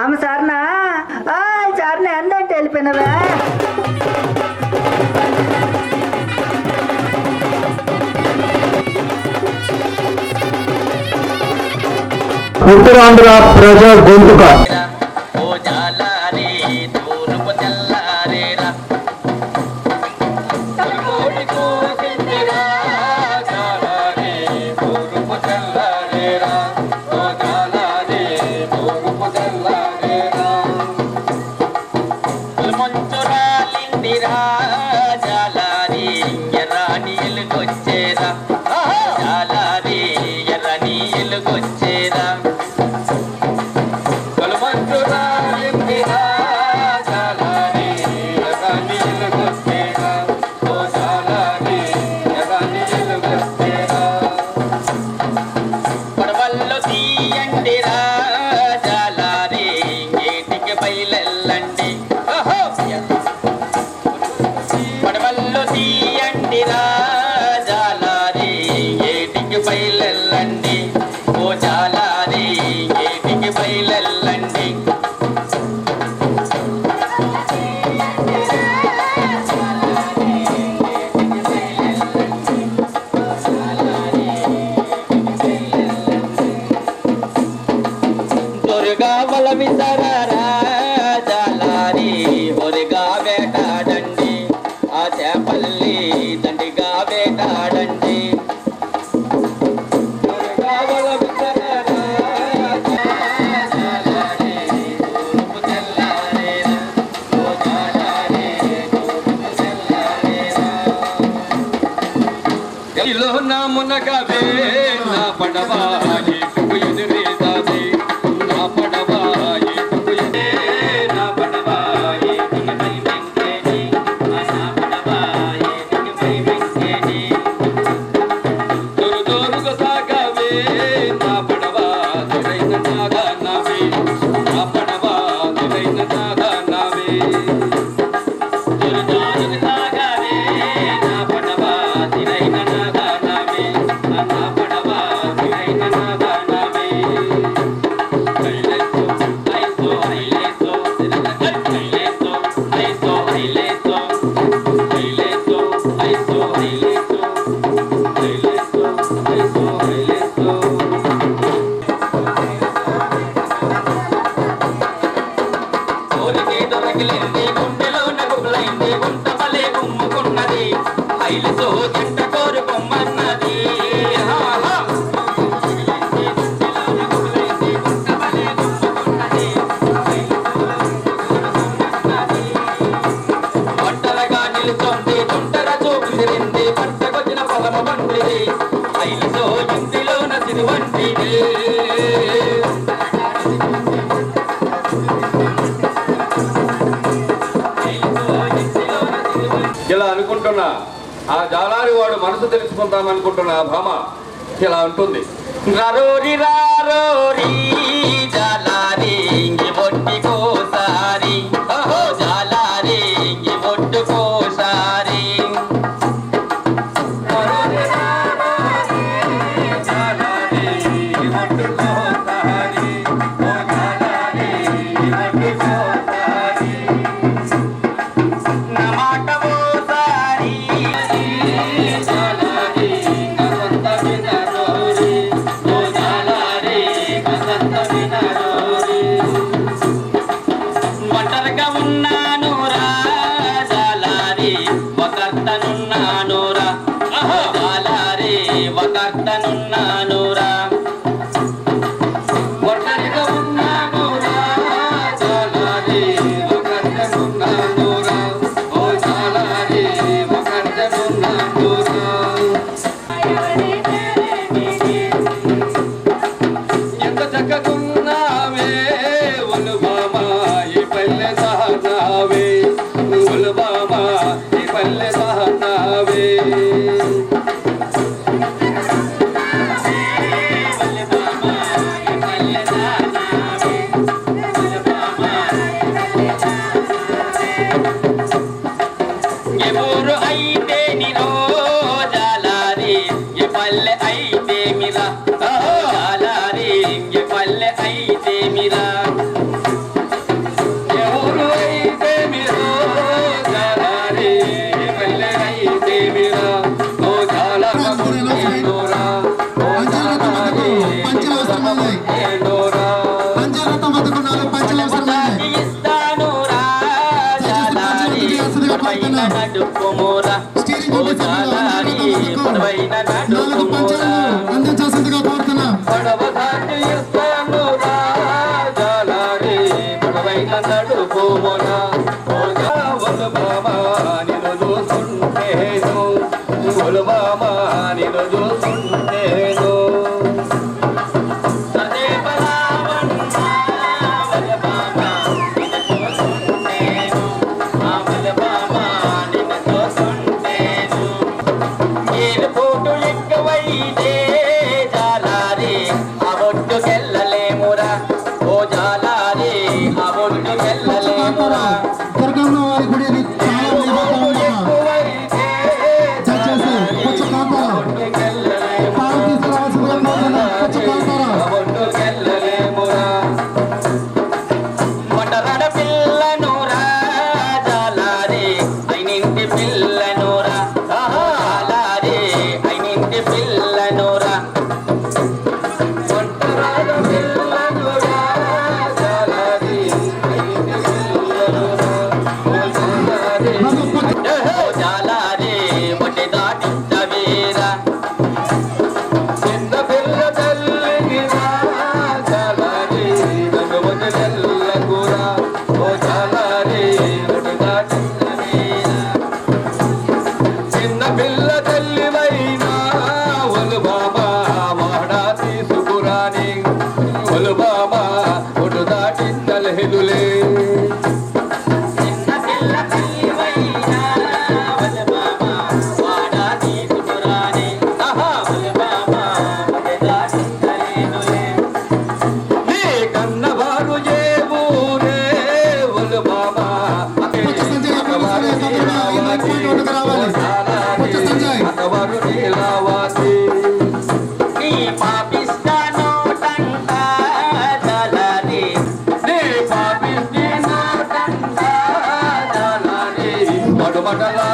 ఆమె సార్నా? సార్ని ఎందంటే వెళ్ళిపోయినవే? ఉత్తరాంధ్ర ప్రజా గొంతుక. కావల విసరారాజాలారి ఒరిగా వేటాడండి. ఆ చేపల్లి దండిగా వేటాడండి. ఇల్లు నా మునగా ఇలా అనుకుంటున్నా. ఆ జాలారి వాడు మనసు తెలుసుకుందాం అనుకుంటున్నా భామ. ఇలా ఉంటుంది రోరి రారోరి దేవకర్తనున్నాను Bye. 么着啊